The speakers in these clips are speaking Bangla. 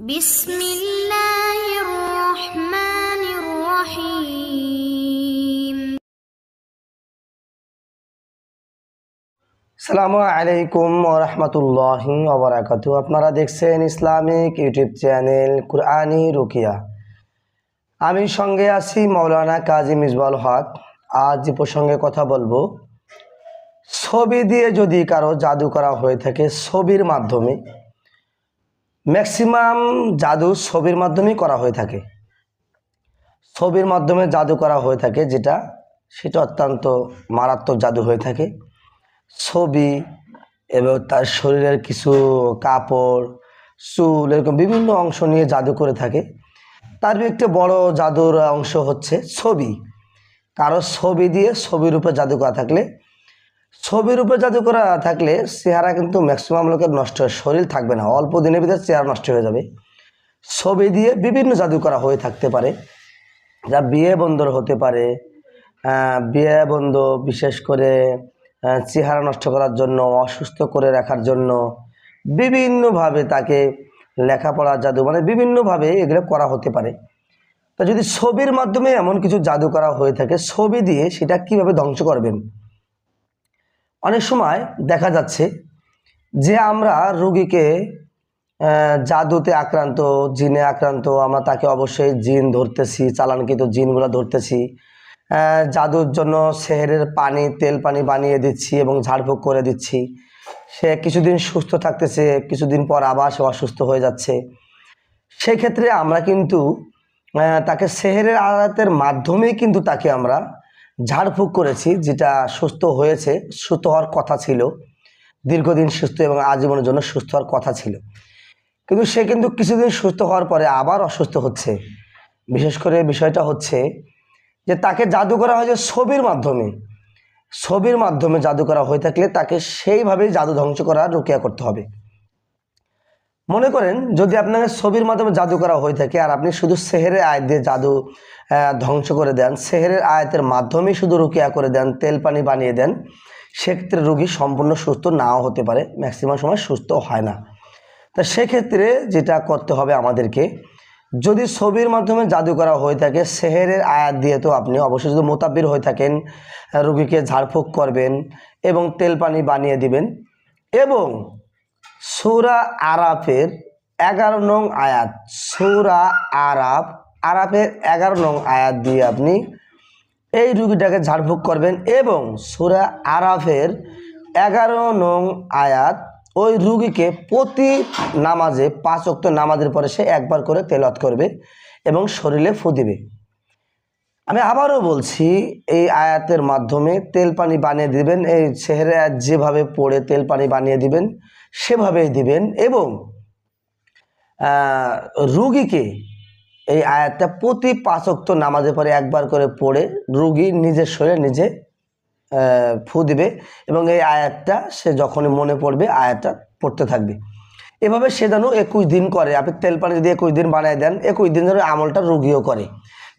بسم الله الرحمن الرحيم সালামু আলাইকুম রহমতুল্লাহ ওবরাকাতু আপনারা দেখছেন ইসলামিক ইউটিউব চ্যানেল কুরআনি রুকিয়া আমি সঙ্গে আছি মৌলানা কাজী মিসবাল হক আজ যে প্রসঙ্গে কথা বলবো ছবি দিয়ে যদি কারো জাদু করা হয়ে থাকে ছবির মাধ্যমে ম্যাক্সিমাম জাদু ছবির মাধ্যমেই করা হয়ে থাকে। ছবির মাধ্যমে জাদু করা হয়ে থাকে যেটা, সেটা অত্যন্ত মারাত্মক জাদু হয়ে থাকে। ছবি এবং তার শরীরের কিছু কাপড়, চুল এরকম বিভিন্ন অংশ নিয়ে জাদু করে থাকে। তার একটি বড় জাদুর অংশ হচ্ছে ছবি। কারও ছবি দিয়ে ছবির উপরে জাদু করা থাকলে ছবির উপরে জাদু করা থাকলে চেহারা কিন্তু ম্যাক্সিমাম লোকের নষ্ট হয়, শরীর থাকবে না, অল্প দিনের ভিতরে চেহারা নষ্ট হয়ে যাবে। ছবি দিয়ে বিভিন্ন জাদু করা হয়ে থাকতে পারে, যা বিয়ে বন্ধর হতে পারে বিয়ে বন্ধ বিশেষ করে চেহারা নষ্ট করার জন্য, অসুস্থ করে রাখার জন্য, বিভিন্নভাবে তাকে লেখাপড়া জাদু মানে বিভিন্নভাবে এগুলো করা হতে পারে। তা যদি ছবির মাধ্যমে এমন কিছু জাদু করা হয়ে থাকে, ছবি দিয়ে সেটা কীভাবে ধ্বংস করবেন? অনেক সময় দেখা যাচ্ছে যে আমরা রুগীকে জাদুতে আক্রান্ত, জিনে আক্রান্ত, আমরা তাকে অবশ্যই জিন ধরতেছি, চালানকৃত জিনগুলো ধরতেছি। জাদুর জন্য সেহেরের পানি, তেল পানি বানিয়ে দিচ্ছি এবং ঝাড়ফুঁক করে দিচ্ছি। সে কিছুদিন সুস্থ থাকতেছে, কিছুদিন পর আবার সে অসুস্থ হয়ে যাচ্ছে। সেক্ষেত্রে আমরা কিন্তু তাকে সেহেরের আয়াতের মাধ্যমেই কিন্তু তাকে আমরা ঝাড়ফুঁক করেছি, যেটা সুস্থ হয়েছে, সুস্থ হওয়ার কথা ছিল। দীর্ঘদিন সুস্থ এবং আজীবনের জন্য সুস্থ হওয়ার কথা ছিল। কিন্তু সে কিন্তু কিছুদিন সুস্থ হওয়ার পরে আবার অসুস্থ হচ্ছে। বিশেষ করে বিষয়টা হচ্ছে যে তাকে জাদু করা হয় যে ছবির মাধ্যমে। ছবির মাধ্যমে জাদু করা হয়ে থাকলে তাকে সেইভাবেই জাদু ধ্বংস করা রুকিয়া করতে হবে। মনে করেন যদি আপনাকে ছবির মাধ্যমে জাদু করা হয়ে থাকে আর আপনি শুধু সেহেরের আয়াত দিয়ে জাদু ধ্বংস করে দেন, সেহেরের আয়াতের মাধ্যমেই শুধু রুকিয়া করে দেন, তেল পানি বানিয়ে দেন, সেক্ষেত্রে রোগী সম্পূর্ণ সুস্থ নাও হতে পারে ম্যাক্সিমাম সময় সুস্থ হয় না। তা সেক্ষেত্রে যেটা করতে হবে আমাদেরকে, যদি ছবির মাধ্যমে জাদু করা হয়ে থাকে, সেহেরের আয়াত দিয়ে তো আপনি অবশ্যই যদি মোতাব্বির হয়ে থাকেন, রুগীকে ঝাড়ফুঁক করবেন এবং তেল পানি বানিয়ে দিবেন এবং সূরা আরাফের এগারো নং আয়াত। সূরা আরাফ, আরাফের এগারো নং আয়াত দিয়ে আপনি এই রুগীটাকে ঝাড়ফুঁক করবেন এবং সূরা আরাফের এগারো নং আয়াত ওই রুগীকে প্রতি নামাজে পাঁচ অক্ত নামাজের পরে সে একবার করে তেলত করবে এবং শরীরে ফু আমি আবারও বলছি, এই আয়াতের মাধ্যমে তেল পানি বানিয়ে দিবেন, এই আয়াত যেভাবে পড়ে তেল পানি বানিয়ে দিবেন সেভাবেই দিবেন এবং রুগীকে এই আয়াতটা প্রতি পাঁচক্ত নামাজের পরে একবার করে পড়ে রুগী নিজের শরীরে নিজে ফু দিবে এবং এই আয়াতটা সে যখনই মনে পড়বে আয়াতটা পড়তে থাকবে। এভাবে সে যেন একুশ দিন করে। আপনি তেল পানি যদি একুশ দিন বানিয়ে দেন, একুশ দিন যেন আমলটা রুগীও করে।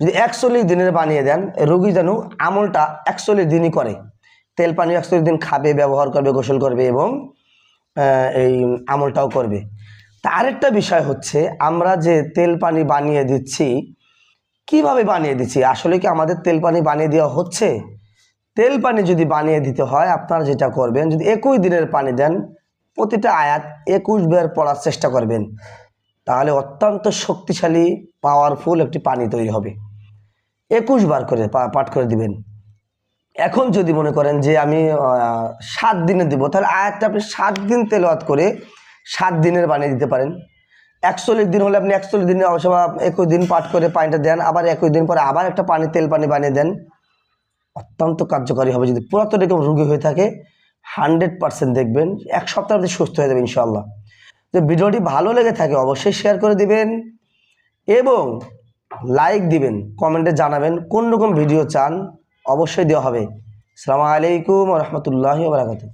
যদি একচল্লিশ দিনের বানিয়ে দেন, রুগী যেন আমলটা একচল্লিশ দিনই করে। তেল পানি একচল্লিশ দিন খাবে, ব্যবহার করবে, গোসল করবে এবং এই আমলটাও করবে। তা আরেকটা বিষয় হচ্ছে, আমরা যে তেল পানি বানিয়ে দিচ্ছি, কীভাবে বানিয়ে দিচ্ছি? আসলে কি আমাদের তেল পানি বানিয়ে দেওয়া হচ্ছে? তেল পানি যদি বানিয়ে দিতে হয়, আপনারা যেটা করবেন, যদি একুশ দিনের পানি দেন, প্রতিটা আয়াত একুশ বার পড়ার চেষ্টা করবেন, তাহলে অত্যন্ত শক্তিশালী পাওয়ারফুল একটি পানি তৈরি হবে। একুশ বার করে পাঠ করে দিবেন। এখন যদি মনে করেন যে আমি সাত দিনে দিব, তাহলে আয়াতটা আপনি সাত দিন তেলাওয়াত করে সাত দিনের বানিয়ে দিতে পারেন। একচল্লিশ দিন হলে আপনি একচল্লিশ দিনে অবশ্য একুশ দিন পাঠ করে পানিটা দেন, আবার একুশ দিন পরে আবার একটা পানি, তেল পানি বানিয়ে দেন। অত্যন্ত কার্যকারী হবে। যদি পুরাতন এরকম রুগী হয়ে থাকে, হান্ড্রেড পার্সেন্ট দেখবেন, এক সপ্তাহের মধ্যে সুস্থ হয়ে যাবে ইনশাল্লাহ তো ভিডিওটি ভালো লেগে থাকে, অবশ্যই শেয়ার করে দিবেন এবং লাইক দিবেন, কমেন্টে জানাবেন কোন রকম ভিডিও চান। অবশ্যই দেওয়া হবে। সালামু আলাইকুম রহমতুল্লাহ বারাকাতু